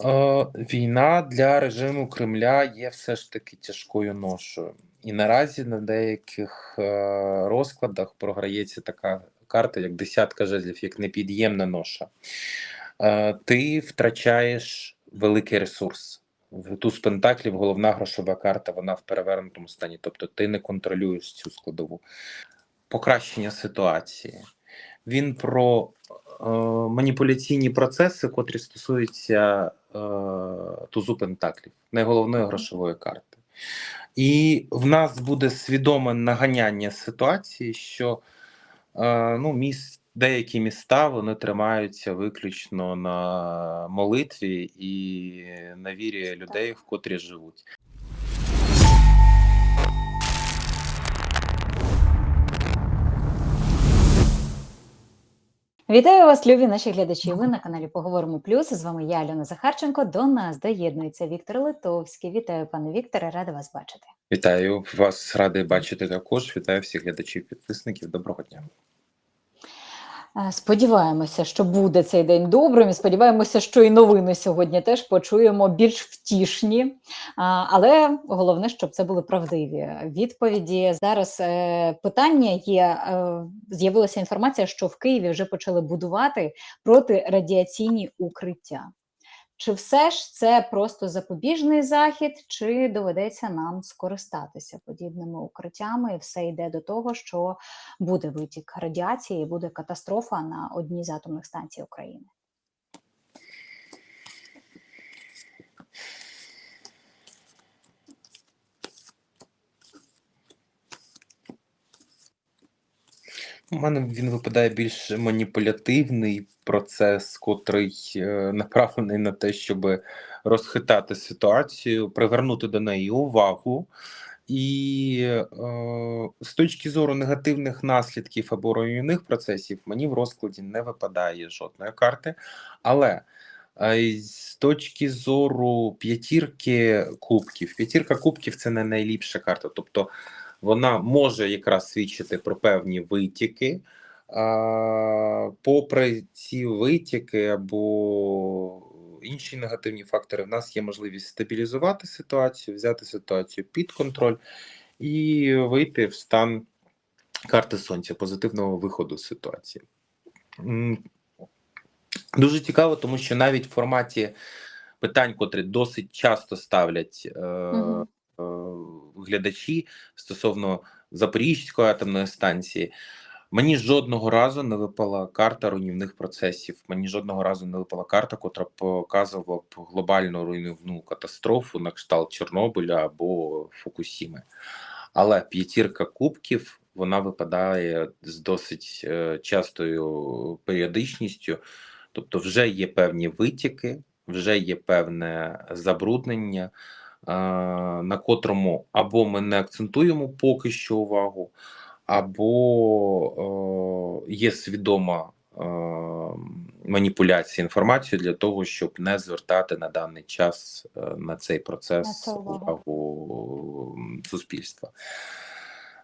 Е, Війна для режиму Кремля є все ж таки тяжкою ношою. І наразі на деяких е, розкладах програється така карта, як десятка жезлів, як непід'ємна ноша. Е, Ти втрачаєш великий ресурс. В туз пентаклів головна грошова карта, вона в перевернутому стані. Тобто ти не контролюєш цю складову. Покращення ситуації. Він про маніпуляційні процеси, котрі стосуються е, тузу пентаклів, найголовної грошової карти. І в нас буде свідоме наганяння ситуації, що е, ну, міс, деякі міста вони тримаються виключно на молитві і на вірі людей, в котрі живуть. Вітаю вас, любі наші глядачі. Ви на каналі Поговоримо Плюс. З вами я, Альона Захарченко. До нас доєднується Віктор Литовський. Вітаю, пане Вікторе, рада вас бачити. Вітаю вас, радий бачити також. Вітаю всіх глядачів, підписників. Доброго дня. Е, Сподіваємося, що буде цей день добрим. і Сподіваємося, що і новини сьогодні теж почуємо більш втішні. Але головне, щоб це були правдиві відповіді. Зараз е, питання є. е, З'явилася інформація, що в Києві вже почали будувати протирадіаційні укриття. Чи все ж це просто запобіжний захід, чи доведеться нам скористатися подібними укриттями, і все йде до того, що буде витік радіації, і буде катастрофа на одній з атомних станцій України? У мене він випадає більш маніпулятивний процес, котрий е, направлений на те, щоб розхитати ситуацію, привернути до неї увагу. І е, з точки зору негативних наслідків або руйнівних процесів, мені в розкладі не випадає жодної карти. Але е, з точки зору п'ятірки кубків, п'ятірка кубків це не найліпша карта. Тобто вона може якраз свідчити про певні витіки. Попри ці витіки або інші негативні фактори, в нас є можливість стабілізувати ситуацію, взяти ситуацію під контроль і вийти в стан карти сонця, позитивного виходу з ситуації. Дуже цікаво, тому що навіть в форматі питань, котрі досить часто ставлять е, е, глядачі стосовно Запорізької атомної станції. Мені жодного разу не випала карта руйнівних процесів. Мені жодного разу не випала карта, котра показувала б глобальну руйнівну катастрофу на кшталт Чорнобиля або Фукусіми. Але п'ятірка кубків вона випадає з досить е, частою періодичністю. Тобто, вже є певні витіки, вже є певне забруднення, е, на котрому або ми не акцентуємо поки що увагу, або е, є свідома е, маніпуляція інформацією для того, щоб не звертати на даний час е, на цей процес це увагу. суспільства.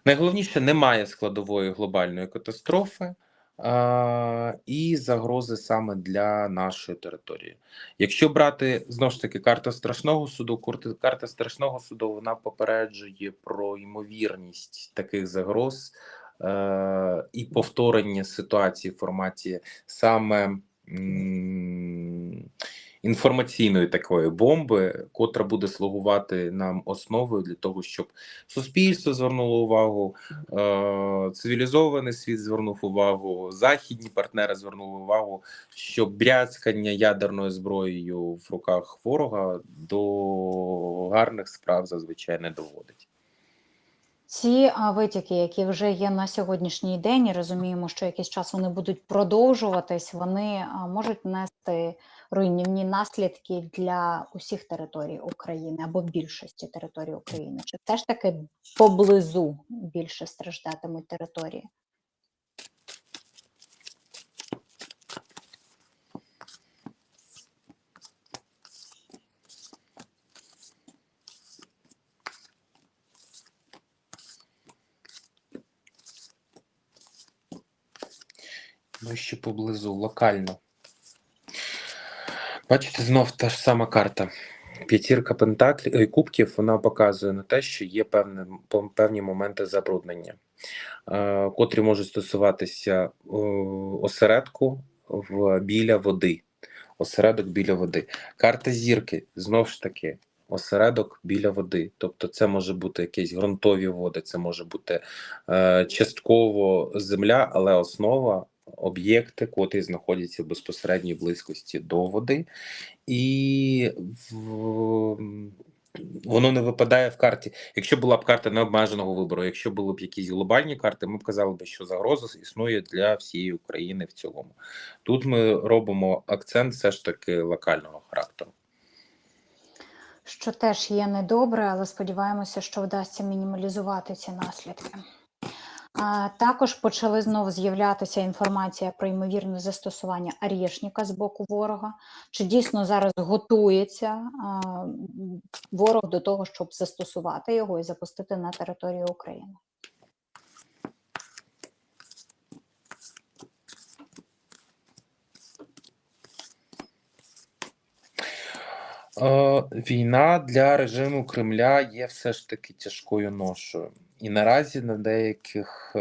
Найголовніше немає складової глобальної катастрофи і загрози саме для нашої території. Якщо брати знову ж таки карта страшного суду, карта страшного суду вона попереджує про ймовірність таких загроз е, і повторення ситуації в форматі саме м, інформаційної такої бомби, котра буде слугувати нам основою для того, щоб суспільство звернуло увагу, е, цивілізований світ звернув увагу, західні партнери звернули увагу, що бряцкання ядерною зброєю в руках ворога до гарних справ зазвичай не доводить. Ці витіки, які вже є на сьогоднішній день, і розуміємо, що якийсь час вони будуть продовжуватись, вони можуть нести руйнівні наслідки для усіх територій України або більшості територій України. Чи все ж таки поблизу більше страждатимуть території? Ну, ще поблизу локально. Бачите, знов та ж сама карта. П'ятірка пентаклів е, кубків вона показує на те, що є певні, певні моменти забруднення, е, котрі можуть стосуватися е, осередку в, біля води. Осередок біля води. Карта зірки знов ж таки. Осередок біля води, тобто це може бути якісь ґрунтові води, це може бути е, частково земля, але основа об'єкти, котрі знаходяться в безпосередній близькості до води, і в, воно не випадає в карті. Якщо була б карта необмеженого вибору, якщо були б якісь глобальні карти, ми б казали б, що загроза існує для всієї України в цілому. Тут ми робимо акцент все ж таки локального характеру. Що теж є недобре, але сподіваємося, що вдасться мінімалізувати ці наслідки. Також почали знову з'являтися інформація про ймовірне застосування арєшніка з боку ворога. Чи дійсно зараз готується ворог до того, щоб застосувати його і запустити на територію України? Е, війна для режиму Кремля є все ж таки тяжкою ношою. І наразі на деяких е,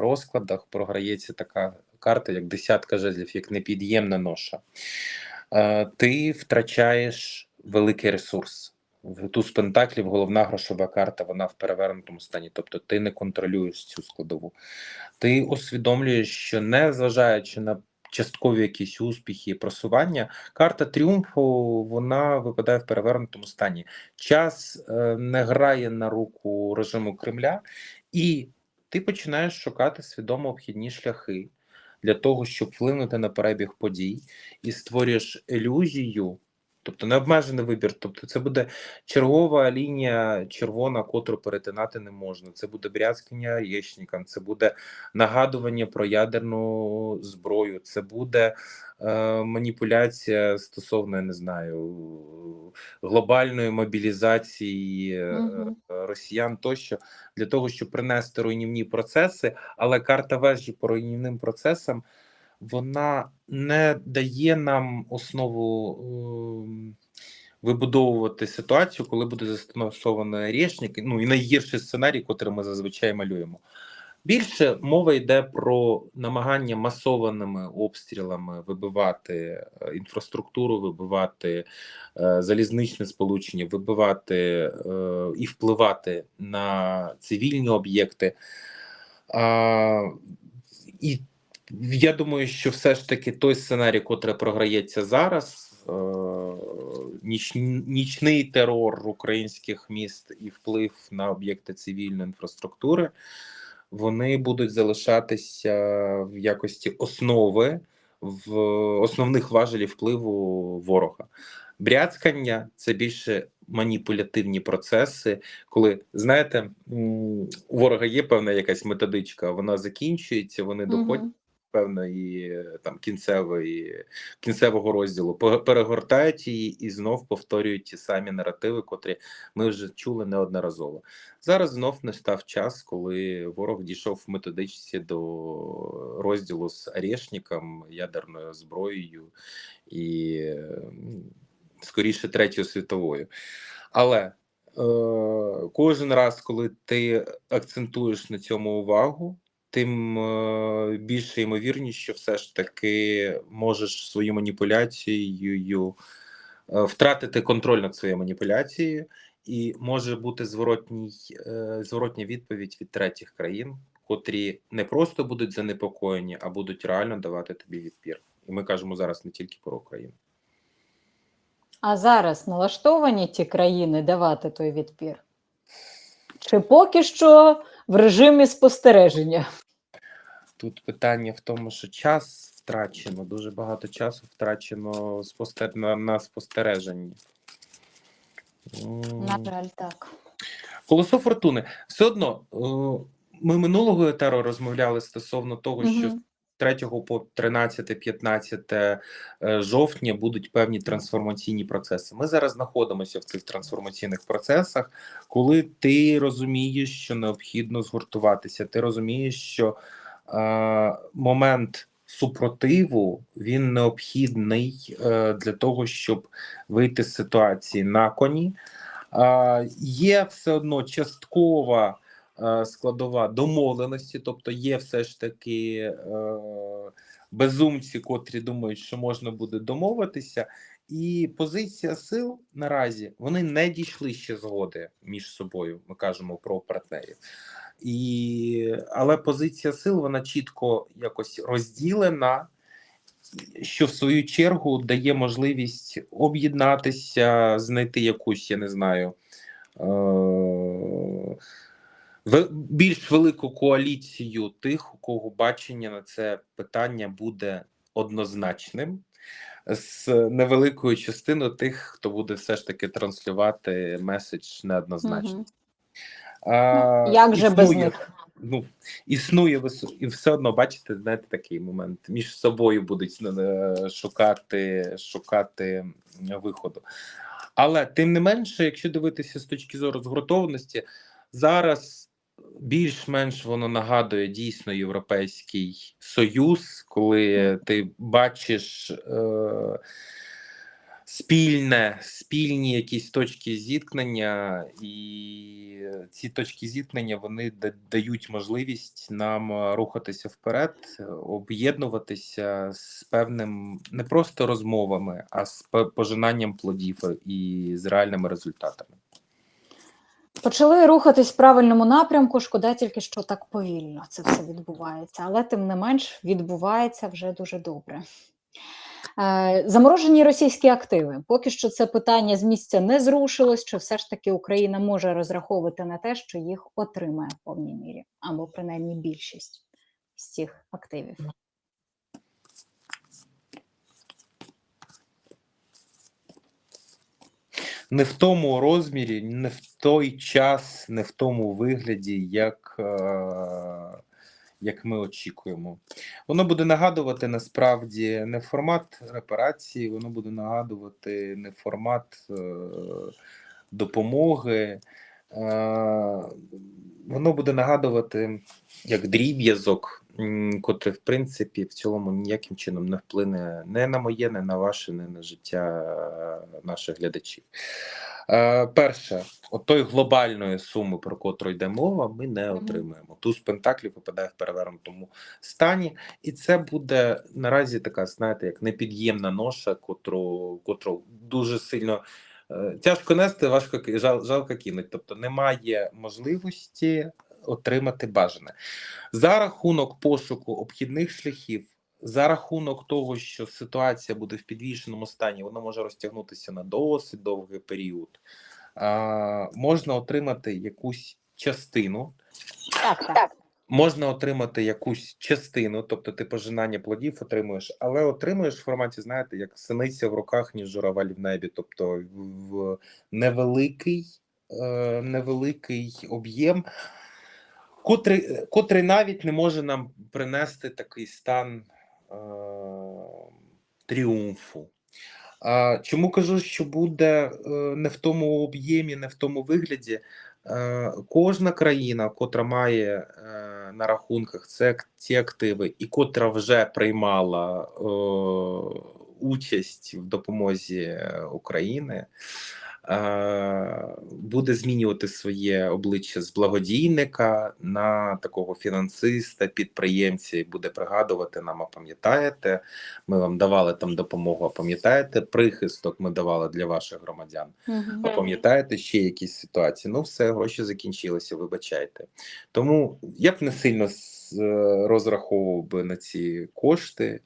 розкладах програється така карта, як десятка жезлів, як непід'ємна ноша. Е, ти втрачаєш великий ресурс. В туз пентаклів головна грошова карта, вона в перевернутому стані. Тобто ти не контролюєш цю складову. Ти усвідомлюєш, що не зважаючи на часткові якісь успіхи просування, карта тріумфу вона випадає в перевернутому стані. Час е, не грає на руку режиму Кремля, і ти починаєш шукати свідомо обхідні шляхи для того, щоб вплинути на перебіг подій, і створюєш ілюзію. Тобто необмежений вибір, тобто це буде чергова лінія червона, котру перетинати не можна. Це буде брязкання яєчникам, це буде нагадування про ядерну зброю, це буде е, маніпуляція стосовно, я не знаю, глобальної мобілізації е, росіян тощо для того, щоб принести руйнівні процеси, але карта вежі по руйнівним процесам вона не дає нам основу. ем, Вибудовувати ситуацію, коли буде застосований рішник, ну і найгірший сценарій, котрий ми зазвичай малюємо. Більше мова йде про намагання масованими обстрілами вибивати е, інфраструктуру, вибивати е, залізничне сполучення, вибивати е, і впливати на цивільні об'єкти. А, і я думаю, що все ж таки той сценарій, котрий програється зараз, е, ніч, нічний терор українських міст і вплив на об'єкти цивільної інфраструктури, вони будуть залишатися в якості основи в основних важелів впливу ворога. Бряцкання це більше маніпулятивні процеси, коли знаєте, у ворога є певна якась методичка, вона закінчується, вони доходять. Певної е, там кінцевої кінцевого розділу, перегортають її і знов повторюють ті самі наративи, котрі ми вже чули неодноразово. Зараз знов настав час, коли ворог дійшов в методичці до розділу з арешником, ядерною зброєю і скоріше третьою світовою. Але е, кожен раз, коли ти акцентуєш на цьому увагу, тим е, більше ймовірність, що все ж таки можеш своєю маніпуляцією е, втратити контроль над своєю маніпуляцією, і може бути зворотній, е, зворотня відповідь від третіх країн, котрі не просто будуть занепокоєні, а будуть реально давати тобі відпір. І ми кажемо зараз не тільки про Україну. А зараз налаштовані ті країни давати той відпір? Чи поки що в режимі спостереження? Тут питання в тому, що час втрачено, дуже багато часу втрачено спостер... на, на спостереженні. На жаль, так. Колесо фортуни. Все одно, е, ми минулого етеру розмовляли стосовно того, що з 3 по 13-15 е, жовтня будуть певні трансформаційні процеси. Ми зараз знаходимося в цих трансформаційних процесах, коли ти розумієш, що необхідно згуртуватися, ти розумієш, що момент супротиву він необхідний е, для того, щоб вийти з ситуації на коні. Е, є все одно часткова е, складова домовленості, тобто є все ж таки е, безумці, котрі думають, що можна буде домовитися. І позиція сил наразі вони не дійшли ще згоди між собою. Ми кажемо про партнерів. І, але позиція сил вона чітко якось розділена, що в свою чергу дає можливість об'єднатися, знайти якусь, я не знаю, е- більш велику коаліцію тих, у кого бачення на це питання буде однозначним. З невеликою частиною тих, хто буде все ж таки транслювати меседж неоднозначно. Мгм. А, Ну, як же без них? Ну, існує і все одно, бачите, знаєте, такий момент. Між собою будуть е, шукати, шукати виходу. Але тим не менше, якщо дивитися з точки зору згуртованості, зараз більш-менш воно нагадує дійсно Європейський Союз, коли ти бачиш е, спільне, спільні якісь точки зіткнення, і ці точки зіткнення вони дають можливість нам рухатися вперед, об'єднуватися з певним не просто розмовами, а з пожинанням плодів і з реальними результатами. Почали рухатись в правильному напрямку. Шкода тільки, що так повільно це все відбувається, але тим не менш відбувається вже дуже добре. Е, Заморожені російські активи. Поки що це питання з місця не зрушилось, чи все ж таки Україна може розраховувати на те, що їх отримає в повній мірі, або принаймні більшість з цих активів. не в тому розмірі, не в той час, не в тому вигляді, як, е, як ми очікуємо. Воно буде нагадувати насправді не формат репарації, воно буде нагадувати не формат е, допомоги. Е, воно буде нагадувати як дріб'язок, котрий, в принципі, в цілому ніяким чином не вплине не на моє, не на ваше, не на життя е, наших глядачів. Е, перше, от той глобальної суми, про котру йде мова, ми не отримаємо. Туз Пентаклів випадає в перевернутому стані, і це буде наразі така, знаєте, як непід'ємна ноша, котру, котру дуже сильно тяжко нести, важко жал, жалко кинуть. Тобто немає можливості отримати бажане. За рахунок пошуку обхідних шляхів, за рахунок того, що ситуація буде в підвішеному стані, вона може розтягнутися на досить довгий період. А, можна отримати якусь частину, Так, так. Можна отримати якусь частину, тобто ти пожинання плодів отримуєш, але отримуєш в форматі, знаєте, як синиця в руках, ніж журавель в небі, тобто в невеликий, е, невеликий об'єм, котрий, котрий навіть не може нам принести такий стан е, тріумфу. Чому кажу, що буде е, не в тому об'ємі, не в тому вигляді? Е, кожна країна, котра має е, на рахунках це ці активи, і котра вже приймала е, участь в допомозі України, буде змінювати своє обличчя з благодійника на такого фінансиста, підприємця, і буде пригадувати нам, а пам'ятаєте, ми вам давали там допомогу, а пам'ятаєте, прихисток ми давали для ваших громадян. Мгм. А пам'ятаєте ще якісь ситуації? Ну, все, гроші закінчилися, вибачайте. Тому я б не сильно е, розраховував би на ці кошти,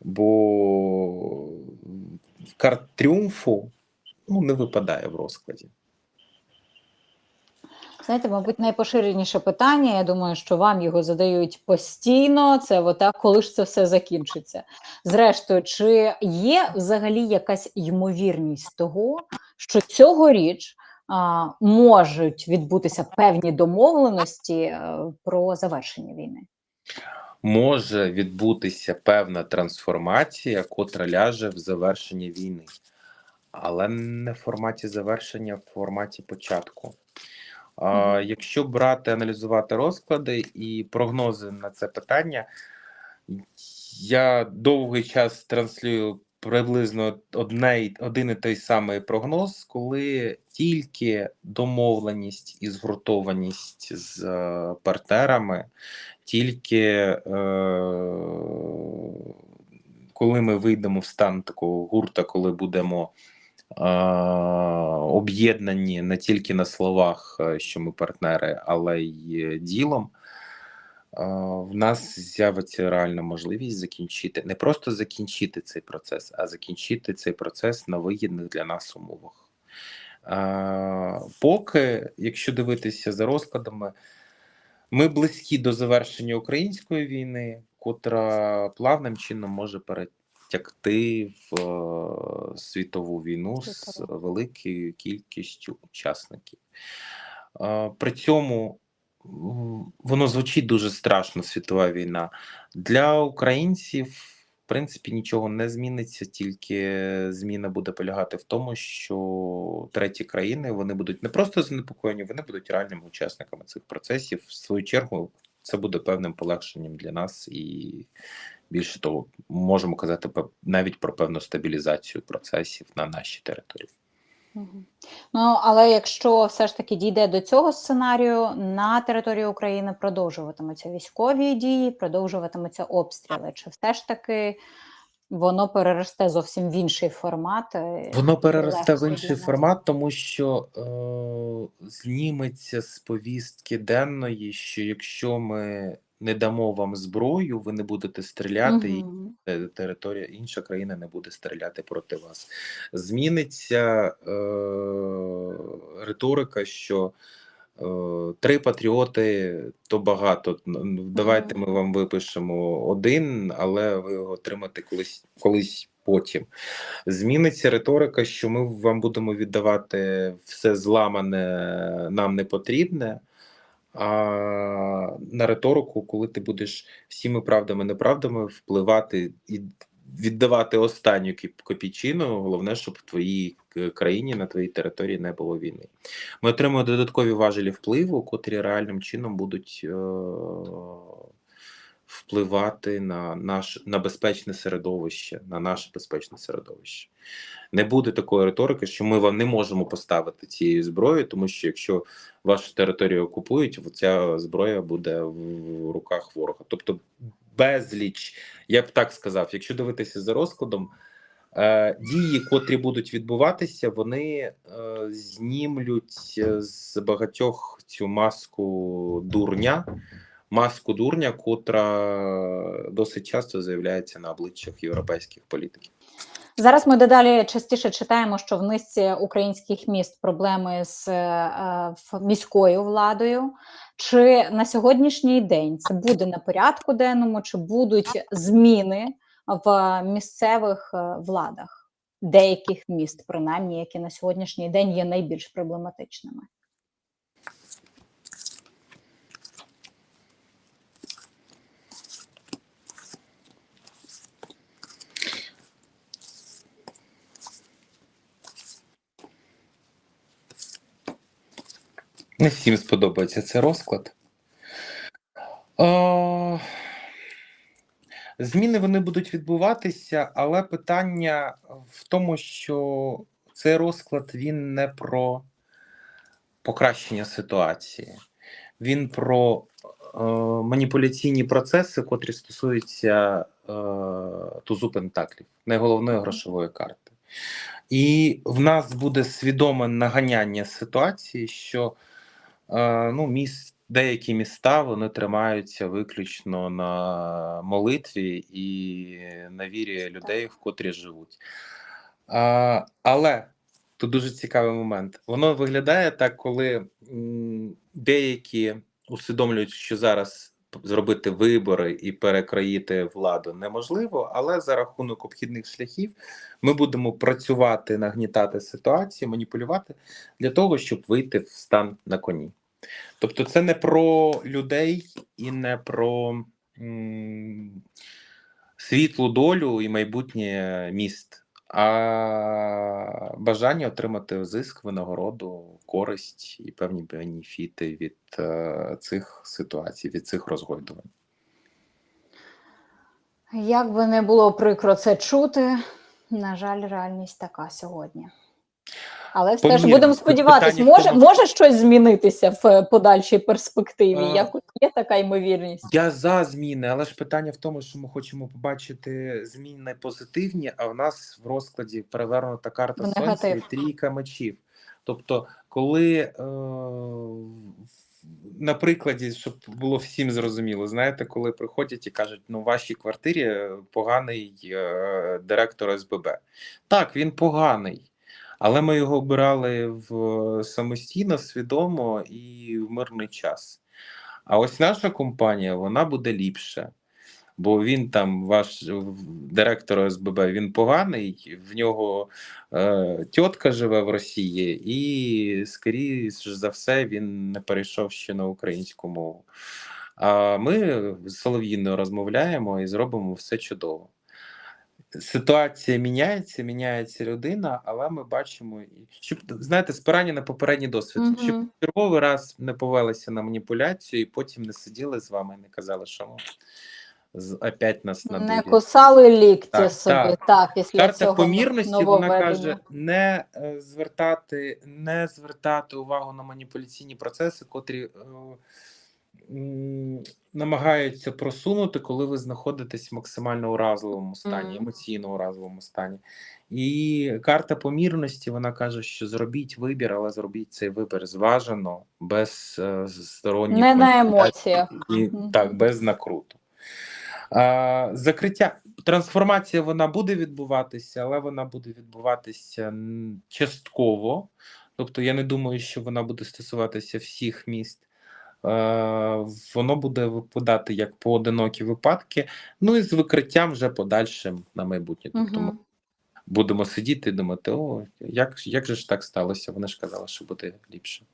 бо карт тріумфу ну, не випадає в розкладі. Знаєте, мабуть, найпоширеніше питання. Я думаю, що вам його задають постійно. Це отак, коли ж це все закінчиться. Зрештою, чи є взагалі якась ймовірність того, що цьогоріч а, можуть відбутися певні домовленості е, про завершення війни? Може відбутися певна трансформація, котра ляже в завершенні війни, але не в форматі завершення, в форматі початку. Мгм. Якщо брати, аналізувати розклади і прогнози на це питання, Я довгий час транслюю приблизно одне, один і той самий прогноз, коли тільки домовленість і згуртованість з е, партнерами, тільки е, коли ми вийдемо в стан такого гурта, коли будемо об'єднані не тільки на словах, е, що ми партнери, але й е, ділом. В нас з'явиться реальна можливість закінчити не просто закінчити цей процес, а закінчити цей процес на вигідних для нас умовах. Поки, якщо дивитися за розкладами, ми близькі до завершення української війни, котра плавним чином може перетягти в е, світову війну з великою кількістю учасників. Е, При цьому воно звучить дуже страшно, світова війна. Для українців, в принципі, нічого не зміниться, тільки зміна буде полягати в тому, що треті країни вони будуть не просто занепокоєні, вони будуть реальними учасниками цих процесів. В свою чергу, це буде певним полегшенням для нас, і більше того, можемо казати навіть про певну стабілізацію процесів на нашій території. Ну, але якщо все ж таки дійде до цього сценарію, на території України продовжуватимуться військові дії, продовжуватимуться обстріли. Чи все ж таки воно переросте зовсім в інший формат? е, Воно переросте в інший формат, тому що е, зніметься з повістки денної, що якщо ми не дамо вам зброю, ви не будете стріляти, і територія інша країна не буде стріляти проти вас. Зміниться е, риторика, що три патріоти то багато. Давайте ми вам випишемо один, але ви його отримаєте колись, колись потім. Зміниться риторика, що ми вам будемо віддавати все зламане, нам не потрібне. А на риторику, коли ти будеш всіми правдами неправдами впливати і віддавати останню копійчину, головне, щоб в твоїй країні, на твоїй території не було війни. Ми отримуємо додаткові важелі впливу, котрі реальним чином будуть е- впливати на наш на безпечне середовище, на наше безпечне середовище. Не буде такої риторики, що ми вам не можемо поставити цієї зброї, тому що якщо вашу територію окупують, ця зброя буде в руках ворога. Тобто безліч, я б так сказав, якщо дивитися за розкладом, е, дії, котрі будуть відбуватися, вони е, знімлють е, з багатьох цю маску дурня, маску дурня, котра досить часто з'являється на обличчях європейських політиків. Зараз ми дедалі частіше читаємо, що в низці українських міст проблеми з е, міською владою. Чи на сьогоднішній день це буде на порядку денному, чи будуть зміни в місцевих е, владах деяких міст, принаймні, які на сьогоднішній день є найбільш проблематичними? Не всім сподобається цей розклад. О, зміни вони будуть відбуватися, але питання в тому, що цей розклад він не про покращення ситуації, він про е, маніпуляційні процеси, котрі стосуються е, тузу пентаклів, найголовної грошової карти. І в нас буде свідоме наганяння ситуації, що ну, міст, деякі міста вони тримаються виключно на молитві і на вірі людей, в котрі живуть. А, але тут дуже цікавий момент. Воно виглядає так, коли деякі усвідомлюють, що зараз зробити вибори і перекроїти владу неможливо, але за рахунок обхідних шляхів ми будемо працювати, нагнітати ситуацію, маніпулювати для того, щоб вийти в стан на коні. Тобто, це не про людей і не про м, світлу долю і майбутнє міст, а бажання отримати зиск, винагороду, користь і певні бенефіти від е, цих ситуацій, від цих розгойдувань. Як би не було прикро це чути, на жаль, реальність така сьогодні. Але все ж будемо сподіватися, може, тому- може щось змінитися в е, подальшій перспективі. А. Якось є така ймовірність. Я за зміни, але ж питання в тому, що ми хочемо побачити зміни позитивні, а в нас в розкладі перевернута карта сонця і трійка мечів. Тобто, коли е, на прикладі, щоб було всім зрозуміло, знаєте, коли приходять і кажуть, ну, в вашій квартирі поганий е, директор СББ. Так, він поганий. Але ми його обирали в самостійно, свідомо і в мирний час. А ось наша компанія вона буде ліпша. Бо він там, ваш директор СББ, він поганий, в нього е, тітка живе в Росії, і, скоріш за все, він не перейшов ще на українську мову. А ми з Солов'їною розмовляємо і зробимо все чудово. Ситуація міняється, міняється людина, але ми бачимо, щоб знаєте, спирання на попередній досвід, Мгм. щоб черговий раз не повелися на маніпуляцію і потім не сиділи з вами і не казали, що ми з- опять нас Не кусали лікті Так, собі, так. так, після Карта цього помірності вона каже не е, звертати, не звертати увагу на маніпуляційні процеси, котрі е, намагаються просунути, коли ви знаходитесь в максимально уразливому стані, Мгм. емоційно уразливому стані. І карта помірності вона каже, що зробіть вибір, але зробіть цей вибір зважено, без е, сторонніх Не на емоціях. і так, без накруту. А, закриття трансформація вона буде відбуватися, але вона буде відбуватися частково. Тобто, я не думаю, що вона буде стосуватися всіх міст. Е, воно буде випадати як поодинокі випадки, ну і з викриттям вже подальшим на майбутнє. Тобто ми будемо сидіти і думати, о, як, як же ж так сталося? Вони ж казали, що буде ліпше.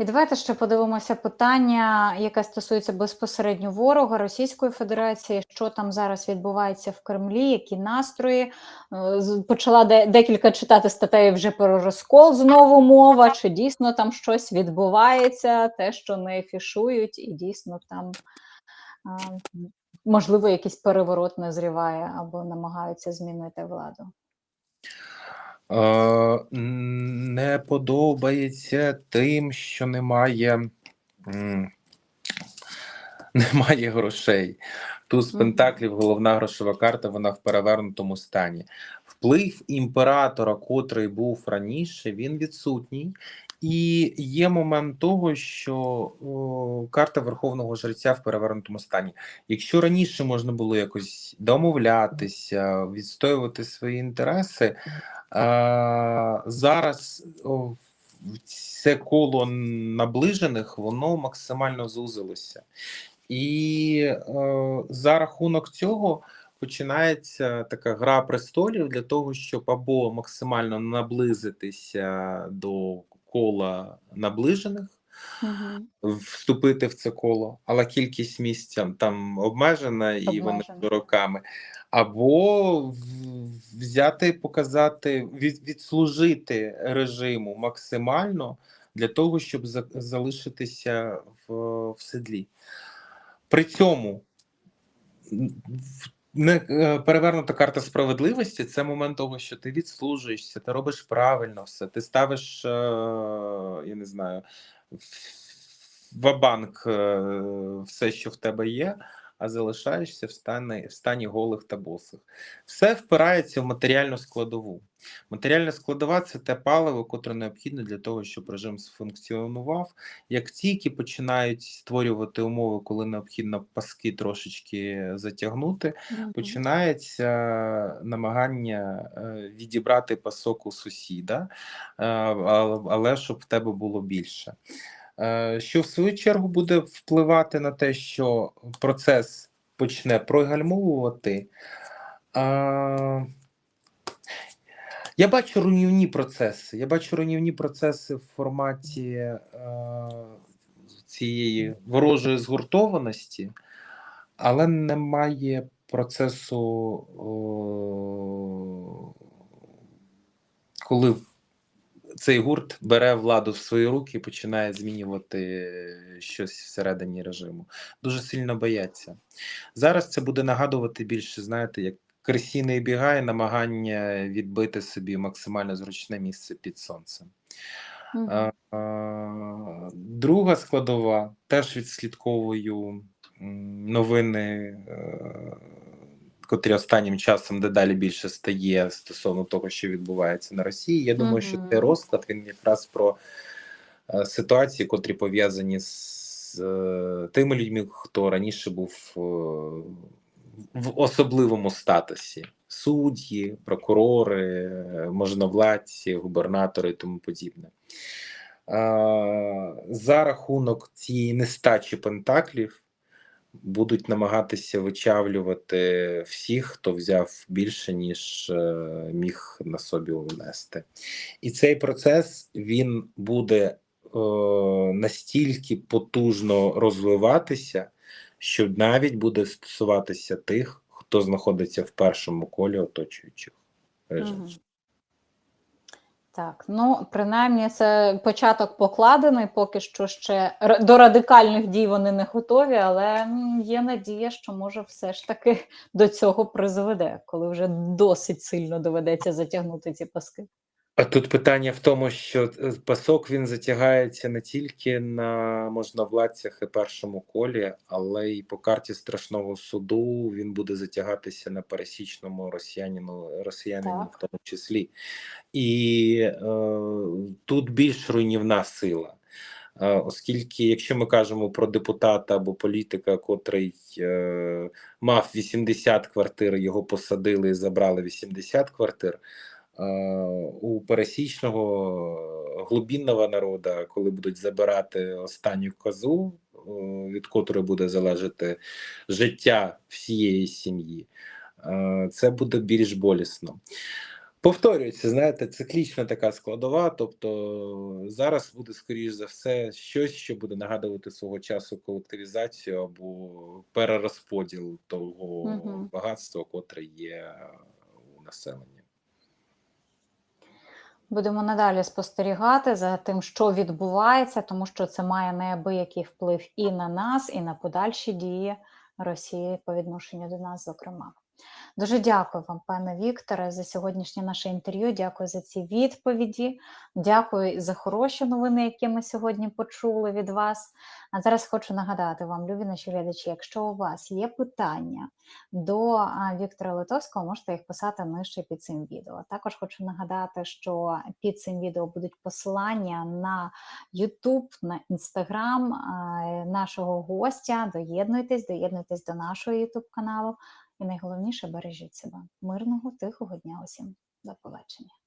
І давайте ще подивимося питання, яке стосується безпосередньо ворога Російської Федерації. Що там зараз відбувається в Кремлі? Які настрої? Е, Почала декілька читати статей вже про розкол знову мова. Чи дійсно там щось відбувається? Те, що не афішують, і дійсно там можливо якийсь переворот назріває або намагаються змінити владу. Не подобається тим, що немає, немає грошей. Туз. Пентаклів, головна грошова карта, вона в перевернутому стані. Вплив імператора, котрий був раніше, він відсутній. І є момент того, що о, карта Верховного Жреця в перевернутому стані. Якщо раніше можна було якось домовлятися, відстоювати свої інтереси, а, зараз о, це коло наближених воно максимально зузилося. І е, за рахунок цього починається така гра престолів для того, щоб або максимально наблизитися до кола наближених, Мгм. вступити в це коло, але кількість місць там- там обмежена і вони роками. Або взяти, показати, від, відслужити режиму максимально для того, щоб за, залишитися в, в седлі. При цьому не е, перевернута карта справедливості це момент того, що ти відслужуєшся, ти робиш правильно все, ти ставиш, е, я не знаю, в- ва-банк е, все, що в тебе є, а залишаєшся в стані, в стані голих та босих. Все впирається в матеріальну складову. Матеріальна складова це те паливо, котре необхідне для того, щоб режим сфункціонував. Як тільки починають створювати умови, коли необхідно паски трошечки затягнути, Мгм. починається намагання е, відібрати пасок у сусіда, е, але щоб в тебе було більше. Е, Що в свою чергу буде впливати на те, що процес почне прогальмовувати. Е, Я бачу руйнівні процеси. Я бачу руйнівні процеси в форматі е, цієї ворожої згуртованості, але немає процесу, о, коли цей гурт бере владу в свої руки і починає змінювати щось всередині режиму. Дуже сильно бояться. Зараз це буде нагадувати більше, знаєте, як кресійний бігає, намагання відбити собі максимально зручне місце під сонцем. А, Друга складова теж відслідковую новини, е, котрі останнім часом дедалі більше стає стосовно того, що відбувається на Росії. Я думаю, що цей розклад він якраз про е, ситуації, котрі пов'язані з е, тими людьми, хто раніше був е, в особливому статусі: судді, прокурори, можновладці, губернатори і тому подібне. Е, За рахунок цієї нестачі пентаклів будуть намагатися вичавлювати всіх, хто взяв більше, ніж е, міг на собі унести. І цей процес він буде е, настільки потужно розвиватися, що навіть буде стосуватися тих, хто знаходиться в першому колі оточуючих режимів. Так, ну принаймні це початок покладений. Поки що ще до радикальних дій вони не готові, але є надія, що може все ж таки до цього призведе, коли вже досить сильно доведеться затягнути ці паски. А тут питання в тому, що е, пасок він затягається не тільки на можновладцях і першому колі, але й по карті страшного суду він буде затягатися на пересічному росіянину, росіянину Так. в тому числі. І е, тут більш руйнівна сила. Е, Оскільки, якщо ми кажемо про депутата або політика, котрий е, мав 80 квартир, його посадили і забрали 80 квартир, у пересічного глубінного народу, коли будуть забирати останню козу, е, від котрої буде залежати життя всієї сім'ї, е, це буде більш болісно. Повторюється, знаєте, циклічна така складова. Тобто зараз буде, скоріш за все, щось, що буде нагадувати свого часу колективізацію або перерозподіл того Мгм. багатства, котре є у населення. Будемо надалі спостерігати за тим, що відбувається, тому що це має неабиякий вплив і на нас, і на подальші дії Росії по відношенню до нас, зокрема. Дуже дякую вам, пане Вікторе, за сьогоднішнє наше інтерв'ю. Дякую за ці відповіді. Дякую за хороші новини, які ми сьогодні почули від вас. А зараз хочу нагадати вам, любі наші глядачі, якщо у вас є питання до Віктора Литовського, можете їх писати нижче під цим відео. Також хочу нагадати, що під цим відео будуть посилання на YouTube, на Instagram нашого гостя. Доєднуйтесь, доєднуйтесь до нашого YouTube каналу. І найголовніше бережіть себе. Мирного, тихого дня усім. До побачення.